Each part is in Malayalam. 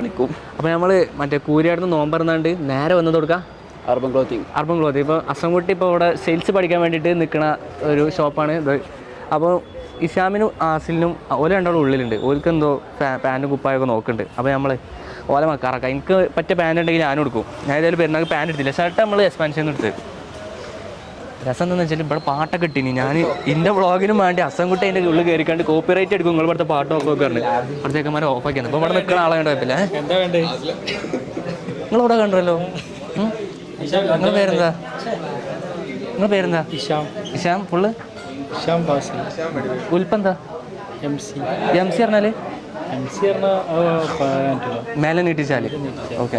വിളിക്കും അപ്പോൾ നമ്മൾ മറ്റേ കൂരിയാടുന്ന് നോമ്പറന്നാണ്ട് നേരെ വന്നത് കൊടുക്കാം അർബൻ ക്ലോത്തിങ് അർബൻ ക്ലോത്തിങ് ഇപ്പോൾ അസംകുട്ടി ഇപ്പോൾ ഇവിടെ സെയിൽസ് പഠിക്കാൻ വേണ്ടിയിട്ട് നിൽക്കുന്ന ഒരു ഷോപ്പാണ് ഇത്. അപ്പോൾ ഇഷാമിനും ആസിലിനും ഓല രണ്ടാളും ഉള്ളിലുണ്ട്. ഓൽക്ക് എന്തോ പാന്റും കുപ്പായൊക്കെ നോക്കുന്നുണ്ട്. അപ്പോൾ നമ്മൾ ഓല മക്കാറാക്കാം. എനിക്ക് പറ്റിയ പാന്റ് ഉണ്ടെങ്കിൽ ഞാനും എടുക്കും. ഞാൻ ഏതായാലും പെരുന്നാൾക്ക് പാന്റ് എടുത്തില്ല. ഷർട്ട് നമ്മൾ എക്സ്പാൻഷൻ എടുത്ത് രസം എന്താണെന്ന് വെച്ചാൽ ഇവിടെ പാട്ടൊക്കെ ഇട്ടിനി. ഞാൻ എന്റെ വ്ളോഗിനും വേണ്ടി അസംകുട്ടി അതിന്റെ ഉള്ളിൽ കയറിക്കാണ്ട് കോപ്പി റൈറ്റ് എടുക്കും. നിങ്ങൾ ഇവിടുത്തെ പാട്ടൊക്കെ ഒക്കെ ഉണ്ട് അടുത്തേക്കന്മാരെ ഓഫാക്കിയാണ് ഇപ്പോൾ ഇവിടെ നിൽക്കുന്ന ആളെ കണ്ടോ കുഴപ്പമില്ല നിങ്ങൾ വേണ്ടേ? നിങ്ങളിവിടെ കണ്ടല്ലോ. നിങ്ങളുടെ പേരെന്താ? നിങ്ങളുടെ പേരെന്താ? ഇഷാം. ഇഷാം ഫുള്ള് ഇഷാം ബാസി ഉൽപ്പെന്താ? M C. എം സി പറഞ്ഞാൽ? എം സി പറഞ്ഞ മേലെ നീട്ടിച്ചാൽ. ഓക്കെ.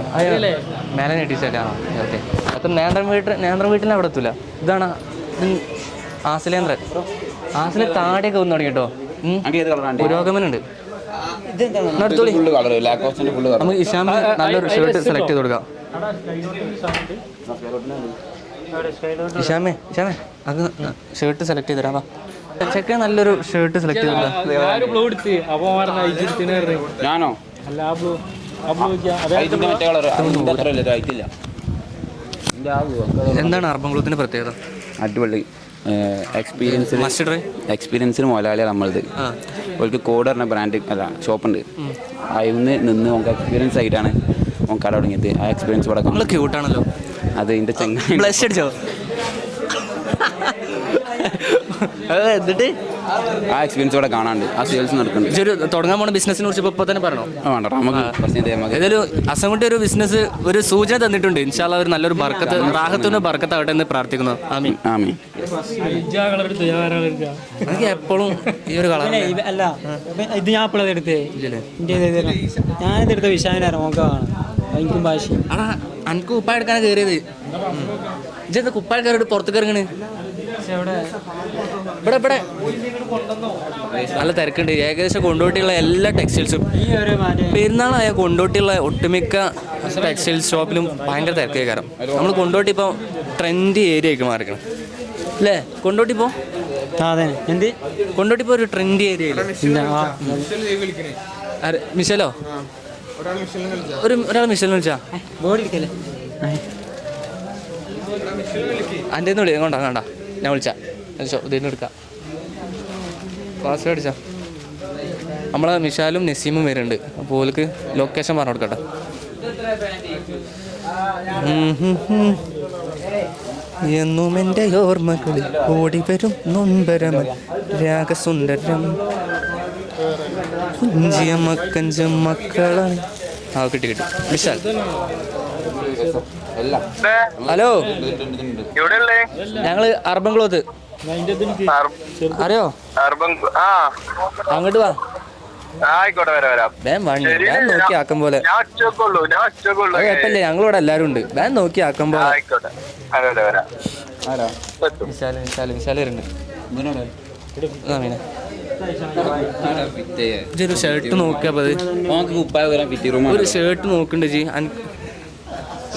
മേലെ നീട്ടിച്ചാൽ ആ ഓക്കെ. അത്ര നേന്ത്രം വീട്ടിൽ നേന്ത്രം വീട്ടിൽ അവിടെ എത്തൂല. ഇതാണ് ഇത് ആസിലേന്ദ്രൻ. ആസിലെ താടിയൊക്കെ വന്നു തുടങ്ങി കേട്ടോ. കളറാണ്? പുരോഗമനുണ്ട് നമുക്ക് ഇഷാമിന് നല്ലൊരു ഷർട്ട് സെലക്ട് ചെയ്ത് കൊടുക്കാം. ഇഷാമേ ഇഷാമേ അത് ഷർട്ട് സെലക്ട് ചെയ്ത് തരാം ചെക്കൻ നല്ലൊരു ഷർട്ട് സെലക്ട് ചെയ്ത് കൊടുക്കാം ബ്ലൂ എടുത്ത്? അപ്പൊ പറഞ്ഞ. ഇജിത്തിന് ഞാനോ? അല്ല എന്താണ് അർബൻ ക്ലോത്തിന്റെ പ്രത്യേകത? അടിപൊളി. എക്സ്പീരിയൻസ് എക്സ്പീരിയൻസിന് മുതലാളിയാണ് നമ്മളത്. ഒരു കോഡ് പറഞ്ഞ ബ്രാൻഡ് അല്ല ഷോപ്പുണ്ട് അതിന്ന് നിന്ന് നമുക്ക് എക്സ്പീരിയൻസ് ആയിട്ടാണ് ഓൻ കട തുടങ്ങിയത്. ആ എക്സ്പീരിയൻസ് ഇവിടെ ക്യൂട്ടാണല്ലോ അത് ഇതിന്റെ ചെങ്ങ ബ്ലഷ് അടിച്ചോ? എന്നിട്ട് ആ എക്സ്പീരിയൻസ് ഇവിടെ കാണാണ്ട് ആ സെയിൽസ് നടക്കുന്നുണ്ട്. ഇതൊരു തുടങ്ങാൻ പോണ ബിസിനസിനെ കുറിച്ച് ഇപ്പൊ തന്നെ പറഞ്ഞു? വേണ്ട നമുക്ക് ഏതായാലും അസംകുട്ടി ഒരു ബിസിനസ് ഒരു സൂചന തന്നിട്ടുണ്ട്. ഇൻഷാല്ല ഒരു നല്ലൊരു ബർക്കത്ത് റാഹത്തിന് ബർക്കത്താവട്ടെ എന്ന് പ്രാർത്ഥിക്കുന്നു. ആമീൻ. ആമീൻ. എനിക്ക് എപ്പോഴും ഈ ഒരു കളർ അല്ല ഇത് ഞാൻ ഇപ്പോഴത് എടുത്തേ? ഞാൻ ഞാനിത് എടുത്ത വിശാലിനെ നോക്കാണ് എനിക്കും ഭാഷ അനക്ക് കുപ്പായ എടുക്കാനാണ് കയറിയത് ഇജെന്താ കുപ്പായ കയറിയിട്ട് പുറത്തേക്ക് കയറങ്ങണ് ഇവിടെ ഇവിടെ. നല്ല തിരക്കുണ്ട്. ഏകദേശം കൊണ്ടോട്ടിയുള്ള എല്ലാ ടെക്സ്റ്റൈൽസും പെരുന്നാളായ കൊണ്ടോട്ടിയുള്ള ഒട്ടുമിക്ക ടെക്സ്റ്റൈൽ ഷോപ്പിലും ഭയങ്കര തിരക്കേ കാരണം. നമ്മൾ കൊണ്ടോട്ടി ഇപ്പോൾ ട്രെൻഡി ഏരിയ ആയിട്ട് മാറിക്കണം അല്ലേ? കൊണ്ടോട്ടി ഇപ്പോൾ ആ, അതെ. എന്ത്? കൊണ്ടോട്ടി ഇപ്പോൾ ഒരു ട്രെൻഡി ഏരിയ മിഷലോ? ഒരു ഒരാൾ മിഷലിന് വിളിച്ചാ. എടുക്കല്ലേ വിളിക്കാം വിളി കൊണ്ടാ കണ്ട ഞാൻ വിളിച്ചാ. വിളിച്ചോ ഇതിന് എടുക്കാം. പാസ്വേഡ് അടിച്ചാ നമ്മളെ മിഷാലും നസീമും വരുന്നുണ്ട്. അപ്പോൾ ഓർക്ക് ലൊക്കേഷൻ പറഞ്ഞു കൊടുക്കട്ടെ. എന്നും എന്റെ ഓർമ്മകളിൽ ഓടി വരും നൊമ്പരമൻ രാഗസുന്ദരം. കുഞ്ചിയമ്മക്കഞ്ചും മക്കളാണ്. ആ കിട്ടി കിട്ടി. വിശാൽ ഹലോ? ഞങ്ങൾ അർബൻ ക്ലോത്ത് അറിയോ? അങ്ങോട്ട് വാ. ആയിക്കോട്ടെ വരാം വരാം. വേൻ വണ്ടി വേൻ നോക്കി ആക്കും പോലെ. കുഴപ്പമില്ല ഞങ്ങളിവിടെ എല്ലാവരും ഉണ്ട്. വേൻ നോക്കി ആക്കും പോലെ. ആയിക്കോട്ടെ വരാം. വിശാൽ വിശാൽ ഷർട്ട് നോക്കിയാ നമുക്ക് കുപ്പായ വരാൻ ഫിറ്റി റൂം ഒരു ഷർട്ട് നോക്കണ്ടേ ജി.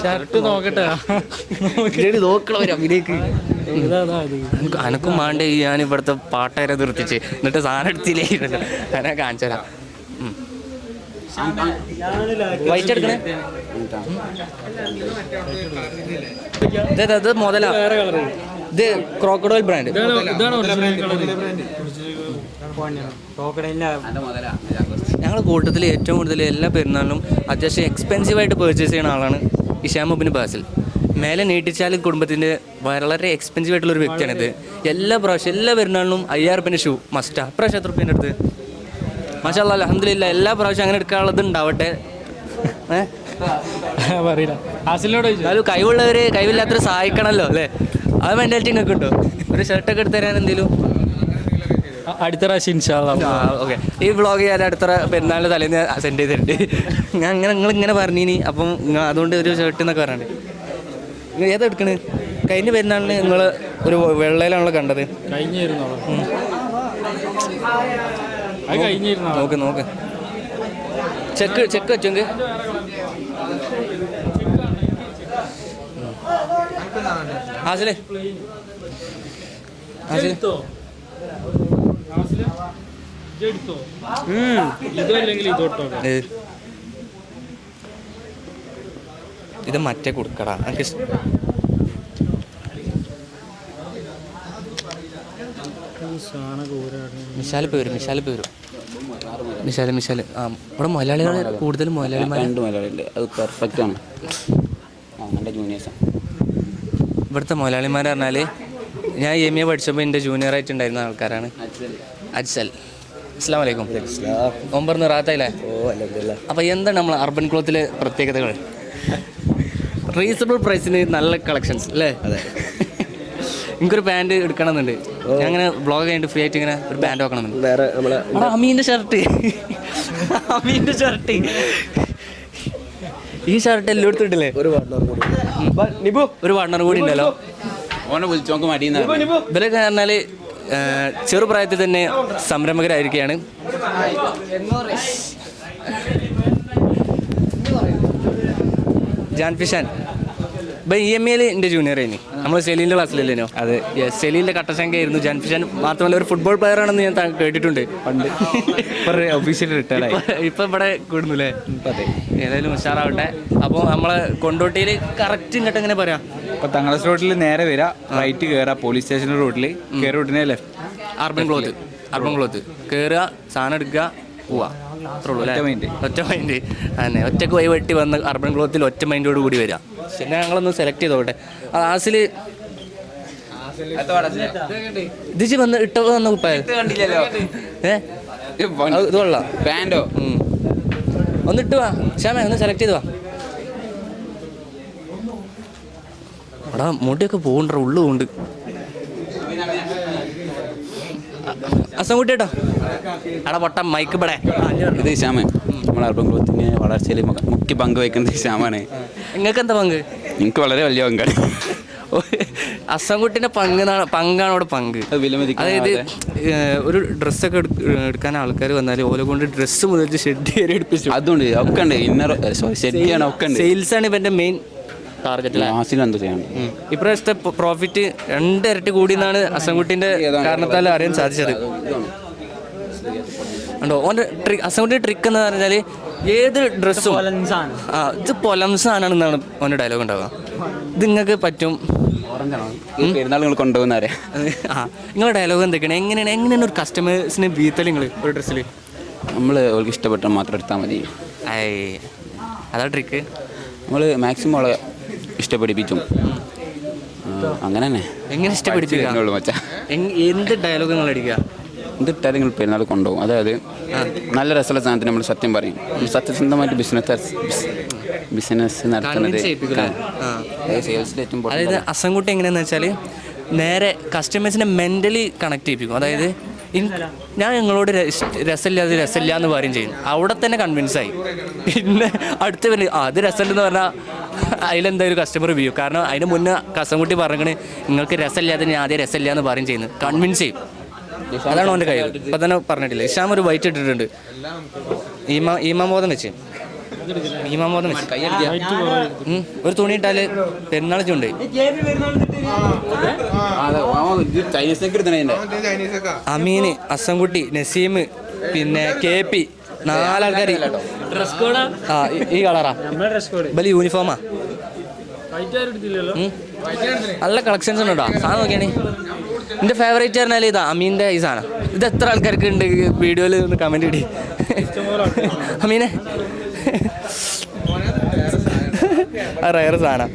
ഷർട്ട് നോക്കട്ടെ. അനക്ക് വേണ്ടേ ഞാൻ ഇവിടുത്തെ പാട്ടേരെ നിർത്തിച്ച് എന്നിട്ട് സാധനം എടുത്തില്ലേ? അങ്ങനെ കാണിച്ചു തരാം വൈറ്റ് എടുക്കണേ? ഇത് മുതലാ. ഇത് ക്രോക്കഡോയിൽ ബ്രാൻഡ് ഞങ്ങൾ കൂട്ടത്തിൽ ഏറ്റവും കൂടുതൽ എല്ലാ പെരുന്നാളിലും അത്യാവശ്യം എക്സ്പെൻസീവ് ആയിട്ട് പർച്ചേസ് ചെയ്യുന്ന ആളാണ്. ഇഷാമുബിന് ബാസിൽ. മേലെ നീട്ടിച്ചാൽ കുടുംബത്തിന്റെ വളരെ എക്സ്പെൻസീവ് ആയിട്ടുള്ള ഒരു വ്യക്തിയാണിത്. എല്ലാ പ്രാവശ്യം എല്ലാ പെരുന്നാളിനും അയ്യായിരം റുപ്യന്റെ ഷൂ മസ്റ്റാ പ്രാവശ്യം എത്ര റുപ്യന്റെ അടുത്ത്? മാഷാ അലഹമില്ല എല്ലാ പ്രാവശ്യം അങ്ങനെ എടുക്കാനുള്ളത് ഉണ്ടാവട്ടെ. ഏഹ് പറയില്ല. ആസിലിനോട് ചോദിച്ചു? എന്നാലും കഴിവുള്ളവർ കഴിവില്ലാത്തവർ സഹായിക്കണമല്ലോ അല്ലേ? അത് മെന്റാലിറ്റി നിങ്ങൾക്ക് ഉണ്ടോ ഒരു ഷർട്ടൊക്കെ എടുത്തു തരാൻ എന്തെങ്കിലും? അടുത്ത പ്രാവശ്യം ഓക്കെ. ഈ വ്ളോഗ് ഞാൻ അടുത്ത പെരുന്നാളിന്റെ തലേന്ന് സെൻഡ് ചെയ്തിട്ടുണ്ട്. ഞാൻ അങ്ങനെ നിങ്ങൾ ഇങ്ങനെ പറഞ്ഞിനി. അപ്പം അതുകൊണ്ട് ഒരു ഷർട്ട് എന്നൊക്കെ പറഞ്ഞിട്ട് നിങ്ങൾ ഏതാ എടുക്കണ്? കഴിഞ്ഞ പെരുന്നാളിന് നിങ്ങൾ ഒരു വെള്ളയിലാണല്ലോ കണ്ടത്. കഴിഞ്ഞിരുന്നോ? നോക്ക് നോക്ക്. ചെക്ക് ചെക്ക് വെച്ചെങ്കിൽ ആസിലേ ആസിലേ എടുത്തോ എടുത്തോ ഉം. ഇതല്ലെങ്കിൽ ഇതോട്ടോ ഏത്? ഇത് മറ്റേ കൊടുക്കടാ. എനിക്ക് മിശാൽ പേര് മിശാൽ മിശാലി മിശാൽ മിശാൽ ആ ഇവിടെ മലയാളികൾ കൂടുതൽ മലയാളിമാർ രണ്ട് മലയാളിയുണ്ട് അത് പെർഫെക്റ്റ് ആണ്. അങ്ങനെ ജൂനിയേഴ്സാണ് ഇവിടുത്തെ മുതലാളിമാർ പറഞ്ഞാൽ ഞാൻ എം എ പഠിച്ചപ്പോൾ എന്റെ ജൂനിയർ ആയിട്ട് ഉണ്ടായിരുന്ന ആൾക്കാരാണ്. അജ്സൽ അസ്സാം വലൈക്കും ഒമ്പറിന് റാത്തായില്ലേ? അപ്പോൾ എന്താണ് നമ്മൾ അർബൻ ക്ലോത്തിലെ പ്രത്യേകതകൾ? റീസണബിൾ പ്രൈസിന് നല്ല കളക്ഷൻസ് അല്ലേ? അതെ. എനിക്കൊരു പാന്റ് എടുക്കണമെന്നുണ്ട്. ഞാൻ അങ്ങനെ ബ്ലോഗ് കഴിഞ്ഞിട്ട് ഫ്രീ ആയിട്ട് ഇങ്ങനെ ഒരു പാന്റ് വെക്കണമെന്നുണ്ട്. വേറെ നമ്മളെ അമീന്റെ ഷർട്ട് അമീന്റെ ഷർട്ട് ഈ ഷർട്ട് എല്ലാം എടുത്തിട്ടില്ലേ ഒരു പാർട്ട്ണർ കൂടി. ഒരു പാർട്ണർ കൂടി ഉണ്ടല്ലോ. ഓനെ വിളിച്ചു നോക്ക് മടിയെന്ന് ഇവരൊക്കെ പറഞ്ഞാൽ ചെറുപ്രായത്തിൽ തന്നെ സംരംഭകരായിരിക്കുകയാണ് ജാൻ ഫിഷാൻ ഇപ്പം ഇ എം എയിൽ എന്റെ ജൂനിയർ ആയിരുന്നു നമ്മൾ സെലീന്റെ ക്ലാസ്സിലല്ലേനോ അതെ. സെലീലിന്റെ സെലീന്റെ കട്ടശങ്ക ആയിരുന്നു ജാൻ മാത്രമല്ല ഒരു ഫുട്ബോൾ പ്ലെയർ ആണെന്ന് ഞാൻ കേട്ടിട്ടുണ്ട്. പണ്ട്. ഒഫീഷ്യൽ റിട്ടയർഡ് ഇപ്പം ഇവിടെ കൂടുന്നുല്ലേ ഏതായാലും ഉഷാറാവട്ടെ. അപ്പോൾ നമ്മളെ കൊണ്ടോട്ടിയിൽ കറക്റ്റ് ഇങ്ങോട്ട് എങ്ങനെ പറയാം? ഇപ്പൊ തങ്ങളസ് റോഡിൽ നേരെ വരാ റൈറ്റ് കേറാ പോലീസ് സ്റ്റേഷൻ റോഡിൽ കയറി റോഡിനെ left urban cloth urban cloth കയറുക സാധനം എടുക്കുക പോവാ. അത്രേ ഉള്ളൂ ഒറ്റ മൈൻഡ്. ഒറ്റ മൈൻഡ് അതന്നെ ഒറ്റയ്ക്ക് പോയി വെട്ടി വന്ന് അർബൻ ക്ലോത്തിൽ ഒറ്റ മൈൻഡോട് കൂടി വരിക പിന്നെ ഞങ്ങളൊന്ന് സെലക്ട് ചെയ്തോട്ടെ. അത് ആസിൽ ഇതിച്ച് വന്ന് ഇട്ട വന്ന കുപ്പായ ഇത് കൊള്ളാം. പാന്റോ. ഒന്ന് ഇട്ട് വാ. ശ്യാമേ ഒന്ന് സെലക്ട് ചെയ്ത് വാ. എടാ മുടിയൊക്കെ പോകണ്ട ഉള്ളു കൊണ്ട് അസംകുട്ടി കേട്ടോ എടാ പൊട്ട മൈക്ക് ഇവിടെ. ഇത് ശ്യാമ്. നമ്മളെ അർബൻ ഗ്രോത്തിന് വളർച്ചയിൽ മുഖ- മുഖ്യ പങ്ക് വഹിക്കുന്നത് ശ്യാമാണ്. നിങ്ങൾക്ക് എന്താ പങ്ക്? നിങ്ങൾക്ക് വളരെ വലിയ പങ്കാണ്. അസംകുട്ടിന്റെ പങ്ക് പങ്കാണ് അവിടെ പങ്ക്. അതായത് ഒരു ഡ്രസ്സൊക്കെ എടുക്കാൻ ആൾക്കാർ വന്നാൽ ഓല കൊണ്ട് ഡ്രസ്സ് മുതൽ ഷെഡ് വരെ എടുപ്പിച്ചു. അതുകൊണ്ട് ഒക്കെ ഉണ്ട്. ഇന്നർ സോറി ഷെഡിയാണ് ഒക്കെ ഉണ്ട്. സെയിൽസ് ആണ് ഇവന്റെ മെയിൻ ടാർഗറ്റ് ഇപ്രാവശ്യത്തെ പ്രോഫിറ്റ് രണ്ടിരട്ടി കൂടി എന്നാണ് അസംകുട്ടിന്റെ കാരണത്താൽ അറിയാൻ സാധിച്ചത്. ഉണ്ടോ? ഓന്റെ ട്രിക്ക് അസമിന്റെ ട്രിക്ക് എന്ന് പറഞ്ഞാൽ ഏത് ഡ്രസ്സും ആ ഇത് പൊലംസാണെന്നാണ് ഓന്റെ ഡയലോഗ് ഉണ്ടാവുക. ഇത് നിങ്ങൾക്ക് പറ്റും. പെരുന്നാൾ നിങ്ങൾ കൊണ്ടുപോകുന്നവരെ ആ നിങ്ങളുടെ ഡയലോഗ് എന്തൊക്കെയാണ്? എങ്ങനെയാണ് എങ്ങനെയാണ് ഒരു കസ്റ്റമേഴ്സിനെ വീത്തൽ നിങ്ങൾ ഒരു ഡ്രസ്സിൽ നമ്മൾ അവൾക്ക് ഇഷ്ടപ്പെട്ട മാത്രം എടുത്താൽ മതി. ഐ അതാ ട്രിക്ക് നമ്മൾ മാക്സിമം അവളെ ഇഷ്ടപ്പെടിപ്പിച്ചു അങ്ങനെ തന്നെ. എങ്ങനെ ഇഷ്ടപ്പെടിപ്പിക്കാൻ മച്ചാ. എന്ത് ഡയലോഗ് നിങ്ങൾ അടിക്കുക? എന്തിട്ടാലും നിങ്ങൾ പെരുന്നാൾ കൊണ്ടുപോകും. അതായത് നല്ല രസമുള്ള സാധനത്തിന് നമ്മൾ സത്യം പറയും. സത്യസന്ധമായിട്ട് ബിസിനസ് ബിസിനസ് നടത്തുന്നത്. സെയിൽസിൽ ഏറ്റവും അതായത് അസംകുട്ടി എങ്ങനെയാന്ന് വെച്ചാൽ നേരെ കസ്റ്റമേഴ്സിനെ മെന്റലി കണക്ട് ചെയ്യിപ്പിക്കും. അതായത് ഞാൻ നിങ്ങളോട് രസമില്ല രസമില്ലാതെ രസമില്ല എന്ന് പറയും ചെയ്യും. അവിടെ തന്നെ കൺവിൻസ് ആയി. പിന്നെ അടുത്ത പിന്നെ അത് രസമുണ്ടെന്ന് പറഞ്ഞാൽ അതിലെന്തായാലും കസ്റ്റമർ വ്യൂ കാരണം അതിന് മുന്നേ കസംകുട്ടി പറഞ്ഞിട്ട് നിങ്ങൾക്ക് രസമില്ലാതെ ഞാൻ ആദ്യം രസമില്ല എന്ന് പറയും ചെയ്യുന്നത്. കൺവിൻസ് ചെയ്യും. അതാണ് അവന്റെ കഴിവ്. ഇപ്പം തന്നെ പറഞ്ഞിട്ടില്ല ഇഷാം ഒരു വൈറ്റ് ഇട്ടിട്ടുണ്ട്. ഈമാ ഈമാമോദം വെച്ച്. ഈമാമോദം വെച്ച്. ഒരു തുണി ഇട്ടാൽ പെരുന്നാൾ ചുണ്ട് അമീന് അസംകുട്ടി നസീം പിന്നെ കെ പി നാലാൾക്കാർ ആ ഈ- കളറാ. ബലി യൂണിഫോമാ. നല്ല കളക്ഷൻസ് ഉണ്ടോ? സാധനം നോക്കിയാണ്. എന്റെ ഫേവറേറ്റ് പറഞ്ഞാൽ ഇതാ അമീന്റെ ഈ ഇത് എത്ര ആൾക്കാർക്ക് ഉണ്ട് വീഡിയോയിൽ ഒന്ന് കമന്റ് ഇടി. അമീനെ. റയർ സാധനം.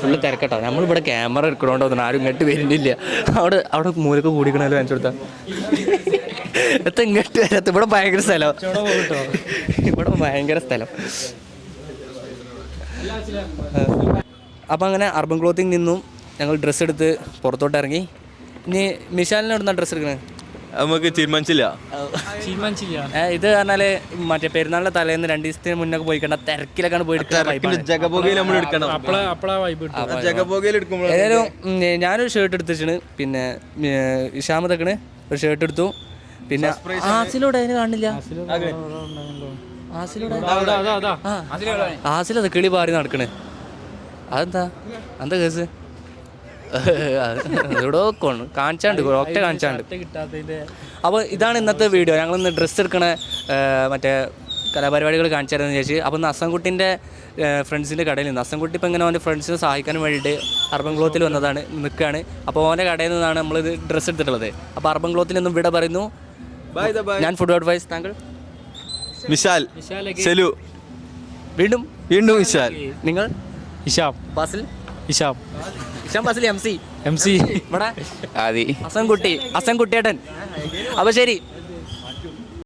ഫുള്ള് തിരക്കട്ടോ. നമ്മളിവിടെ ക്യാമറ എടുക്കണോണ്ടോ ആരും ഇങ്ങോട്ട് വരുന്നില്ല. അവിടെ അവിടെ മൂലക്ക് കൂടിക്കണല്ലോ കാണിച്ചു കൊടുത്താ. എത്ത ഇങ്ങോട്ട് വരാത്ത ഇവിടെ ഭയങ്കര സ്ഥലം. ഇവിടെ ഭയങ്കര സ്ഥലം. അപ്പം അങ്ങനെ അർബൻ ക്ലോത്തിങ് നിന്നും. ഞങ്ങൾ ഡ്രസ്സ് എടുത്ത് പുറത്തോട്ട് ഇറങ്ങി. ഇനി മിഷാലിന് എവിടുന്ന ഡ്രസ്സ് എടുക്കണേ? നമുക്ക് തീരുമാനിച്ചില്ല. ഇത് പറഞ്ഞാൽ മറ്റേ പെരുന്നാളിന്റെ തലേന്ന് രണ്ട് ദിവസത്തിന് മുന്നേ പോയി കണ്ട തിരക്കിലൊക്കെയാണ് പോയി ഏതായാലും ഞാനൊരു ഷർട്ട് എടുത്തിട്ടാണ് പിന്നെ ഇഷാമ തക്കണ്. ഒരു ഷർട്ട് എടുത്തു. പിന്നെ ആസിലൂടെ അതിന് കാണില്ല. ആസിലത് കിളി പാറി നടക്കണ്. അതെന്താ? എന്താ കേസ്? എവിടോ കൊണ്ട് കാണിച്ചാണ്ട് ഒറ്റ കാണിച്ചാണ്ട്. അപ്പൊ അപ്പോൾ ഇതാണ് ഇന്നത്തെ വീഡിയോ ഞങ്ങൾ ഇന്ന് ഡ്രസ്സ് എടുക്കണ മറ്റേ കലാപരിപാടികൾ കാണിച്ചായിരുന്നു ചേച്ചി. അപ്പൊ അപ്പോൾ ഇന്ന് അസംകുട്ടിന്റെ ഫ്രണ്ട്സിന്റെ കടയിൽ നിന്ന് അസംകുട്ടി ഇപ്പോൾ ഇങ്ങനെ അവന്റെ ഫ്രണ്ട്സിനെ സഹായിക്കാൻ വേണ്ടിയിട്ട് അർബൻ ക്ലോത്തിൽ വന്നതാണ് നിൽക്കുകയാണ് അപ്പോൾ അവന്റെ കടയിൽ നിന്നാണ് ഇത് ഡ്രസ്സ് എടുത്തിട്ടുള്ളത്. അപ്പോൾ അർബൻ ക്ലോത്തിൽ നിന്നും വിട പറയുന്നു. ഞാൻ ഫുഡ് അഡ്വൈസ് താങ്കൾ? വിശാൽ സെലു. വീണ്ടും വീണ്ടും വിശാൽ. നിങ്ങൾ? Isham. Basil Isham. Isham Basil M C. M C. ഇവിടെ ആദി. അസംകുട്ടി അസംകുട്ടിയേട്ടൻ അപ്പോൾ ശരി.